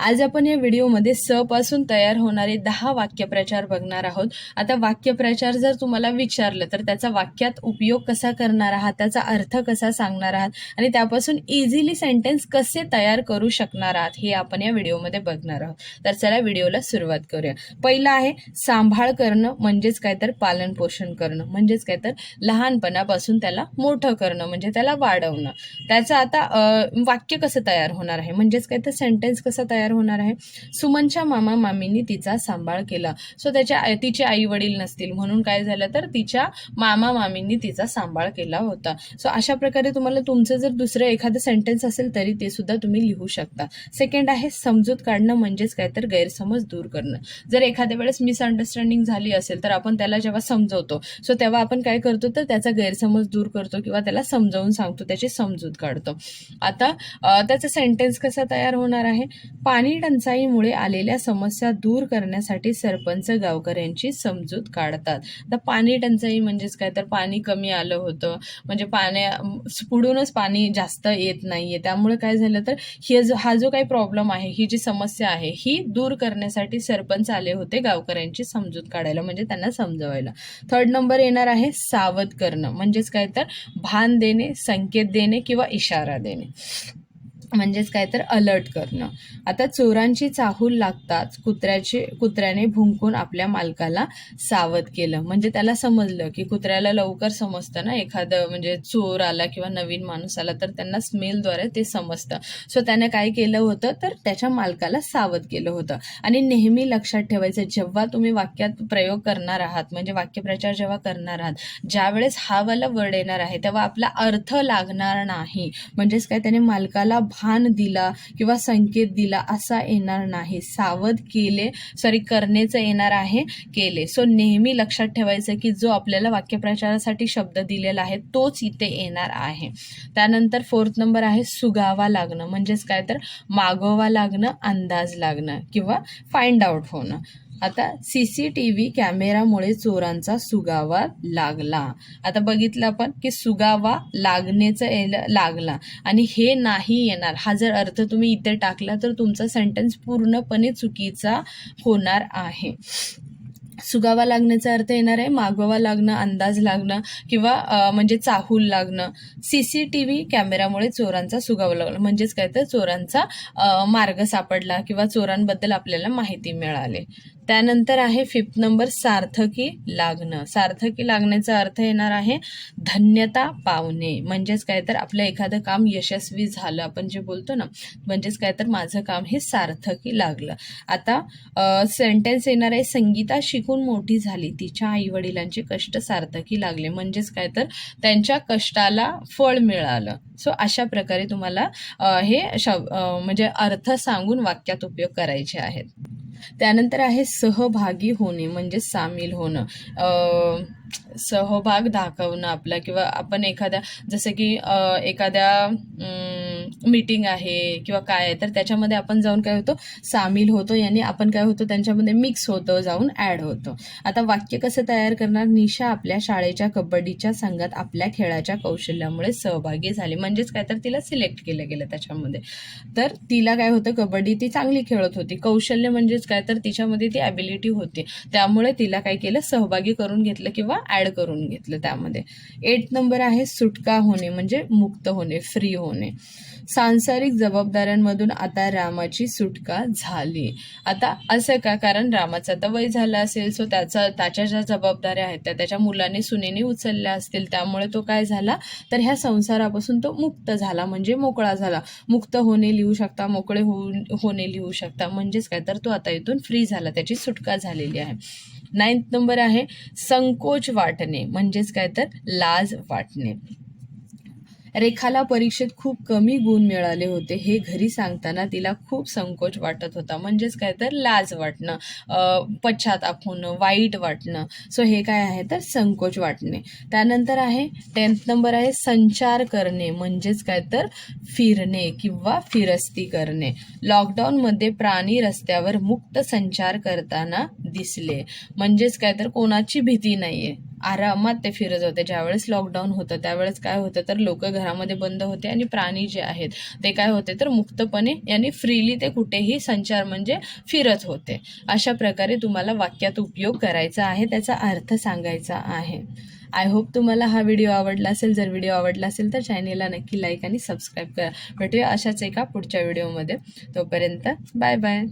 आज आपण या व्हिडिओमध्ये स पासून तयार होणारे दहा वाक्यप्रचार बघणार आहोत. आता वाक्यप्रचार जर तुम्हाला विचारलं तर त्याचा वाक्यात उपयोग कसा करणार आहात? त्याचा अर्थ कसा सांगणार आहात? आणि त्यापासून इझिली सेंटेन्स कसे तयार करू शकणार आहात? हे आपण या व्हिडिओमध्ये बघणार आहोत. तर चला व्हिडिओला सुरुवात करूया. पहिलं आहे सांभाळ करणं म्हणजेच काय तर पालन पोषण करणं. म्हणजेच काय तर लहानपणापासून त्याला मोठं करणं म्हणजे त्याला वाढवणं. त्याचं आता वाक्य कसं तयार होणार आहे? म्हणजेच काय तर सेंटेन्स कसं तयार होणार आहे. सुमनच्या मामा मामींनी तिचा सांभाळ केला. सो त्याच्या तिचे आई वडील नसतील. म्हणून काय झालं तर तिच्या मामा मामींनी तिचा सांभाळ केला होता. सो अशा प्रकारे तुम्हाला तुमचं जर दुसरं एखादं सेंटेन्स असेल तरी ते सुद्धा तुम्ही लिहू शकता. सेकंड आहे समजूत काढणं म्हणजेच काय तर गैरसमज दूर करणं. जर एखाद्या वेळेस मिसअंडरस्टँडिंग झाली असेल तर आपण त्याला जेव्हा समजवतो सो तेव्हा आपण काय करतो तर त्याचा गैरसमज दूर करतो किंवा त्याला समजावून सांगतो त्याची समजूत काढतो. आता त्याचा सेंटेन्स कसा तयार होणार आहे? पाणी टंचाईमुळे आलेल्या समस्या दूर करण्यासाठी सरपंच गावकऱ्यांची समजूत काढतात. आता पाणी टंचाई म्हणजेच काय? तर पाणी कमी आलं होतं. म्हणजे पाण्या पुढूनच पाणी जास्त येत नाहीये. त्यामुळे काय झालं तर हे जो हा जो काही प्रॉब्लेम आहे ही जी समस्या आहे ही दूर करण्यासाठी सरपंच आले होते गावकऱ्यांची समजूत काढायला म्हणजे त्यांना समजवायला. थर्ड नंबर येणार आहे सावध करणं. म्हणजेच काय तर भान देणे संकेत देणे किंवा इशारा देणे. म्हणजेच काय तर अलर्ट करणं. आता चोरांची चाहूल लागताच कुत्र्याचे कुत्र्याने भुंकून आपल्या मालकाला सावध केलं. म्हणजे त्याला समजलं की कुत्र्याला लवकर समजतं ना एखादं म्हणजे चोर आला किंवा नवीन माणूस आला तर त्यांना स्मेलद्वारे ते समजतं. सो त्याने काय केलं होतं? तर त्याच्या मालकाला सावध केलं होतं. आणि नेहमी लक्षात ठेवायचं जेव्हा तुम्ही वाक्यात प्रयोग करणार आहात म्हणजे वाक्यप्रचार जेव्हा करणार आहात ज्यावेळेस हा वाला वर्ड येणार आहे तेव्हा आपला अर्थ लागणार नाही. म्हणजेच काय? त्याने मालकाला भान दिला किंवा संकेत दिला असा येणार नाही. सावध केले सॉरी करण्याचं येणार आहे केले. सो नेहमी लक्षात ठेवायचं की जो आपल्याला वाक्यप्रचारासाठी शब्द दिलेला आहे तोच इथे येणार आहे. त्यानंतर फोर्थ नंबर आहे सुगावा लागणं. म्हणजेच काय तर मागोवा लागणं अंदाज लागणं किंवा फाइंड आउट होणं. आता सी सी टी व्ही कॅमेरामुळे चोरांचा सुगावा लागला. आता बघितलं आपण की सुगावा लागण्याचं लागला. आणि हे नाही येणार. हा जर अर्थ तुम्ही इथे टाकला तर तुमचा सेंटेन्स पूर्णपणे चुकीचा होणार आहे. सुगावा लागण्याचा अर्थ येणार आहे मागोवा लागणं अंदाज लागणं किंवा म्हणजे चाहूल लागणं. सी सी टी व्ही कॅमेरामुळे चोरांचा सुगावा लागला. म्हणजेच काय तर चोरांचा मार्ग सापडला किंवा चोरांबद्दल आपल्याला माहिती मिळाली. त्यानंतर आहे फिफ्थ नंबर सार्थकी लागणं. सार्थकी लागण्याचा अर्थ येणार आहे धन्यता पावणे. म्हणजेच काय तर आपलं एखादं काम यशस्वी झालं आपण जे बोलतो ना म्हणजेच काय तर माझं काम हे सार्थकी लागलं. आता सेंटेन्स येणार आहे संगीता शिकून मोठी झाली. तिच्या आई वडिलांचे कष्ट सार्थकी लागले. म्हणजेच काय तर त्यांच्या कष्टाला फळ मिळालं. सो अशा प्रकारे तुम्हाला हे शब म्हणजे अर्थ सांगून वाक्यात उपयोग करायचे आहेत. त्यानंतर आहे सहभागी होणे म्हणजे सामील होणं. सहभाग दाखवणं आपला किंवा आपण एखाद्या जसं की एखाद्या मीटिंग आहे किंवा काय आहे तर त्याच्यामध्ये आपण जाऊन काय होतो सामील होतो. याने आपण काय होतो त्यांच्यामध्ये मिक्स होतो जाऊन ॲड होतो. आता वाक्य कसं तयार करणार? निशा आपल्या शाळेच्या कबड्डीच्या संघात आपल्या खेळाच्या कौशल्यामुळे सहभागी झाली. म्हणजेच काय? तर तिला सिलेक्ट केलं गेलं त्याच्यामध्ये. तर तिला काय होतं कबड्डी ती चांगली खेळत होती. कौशल्य म्हणजेच काय? तर तिच्यामध्ये ती ॲबिलिटी होती. त्यामुळे तिला काय केलं? सहभागी करून घेतलं किंवा ॲड करून घेतलं त्यामध्ये. एट नंबर आहे सुटका होणे म्हणजे मुक्त होणे फ्री होणे. सांसारिक जबाबदाऱ्यांमधून आता रामाची सुटका झाली. आता असं का? कारण रामाचं आता वय झालं असेल सो त्याचा त्याच्या ज्या जबाबदाऱ्या आहेत त्या त्याच्या मुलाने सुनेने उचलल्या असतील त्यामुळे तो काय झाला? तर ह्या संसारापासून तो मुक्त झाला म्हणजे मोकळा झाला. मुक्त होणे लिहू शकता मोकळे होऊन होणे लिहू शकता म्हणजेच काय? तर तो आता इथून फ्री झाला त्याची सुटका झालेली आहे. नाईन्थ नंबर आहे संकोच वाटणे म्हणजेच काय तर लाज वाटणे. रेखाला परीक्षेत खूप कमी गुण मिळाले होते. हे घरी सांगताना तिला खूप संकोच वाटत होता. म्हणजेच काय तर लाज वाटणं अं, पश्चाताप होणं वाईट वाटणं. सो हे काय आहे तर संकोच वाटणे. त्यानंतर आहे टेन्थ नंबर आहे संचार करणे. म्हणजेच काय तर फिरणे किंवा फिरस्ती करणे. लॉकडाऊनमध्ये प्राणी रस्त्यावर मुक्त संचार करताना दिसले. म्हणजेच काय तर कोणाची भीती नाहीये. आरामात ते फिरत होते. ज्यावेळेस लॉकडाऊन होतं त्यावेळेस काय होतं तर लोक घरामध्ये बंद होते आणि प्राणी जे आहेत ते काय होते तर मुक्तपणे यांनी फ्रीली ते कुठेही संचार म्हणजे फिरत होते. अशा प्रकारे तुम्हाला वाक्यात उपयोग करायचा आहे त्याचा अर्थ सांगायचा आहे. आय होप तुम्हाला हा व्हिडिओ आवडला असेल. जर व्हिडिओ आवडला असेल तर चॅनेलला नक्की लाईक आणि सबस्क्राईब करा. भेटूया अशाच एका पुढच्या व्हिडिओमध्ये तोपर्यंत बाय बाय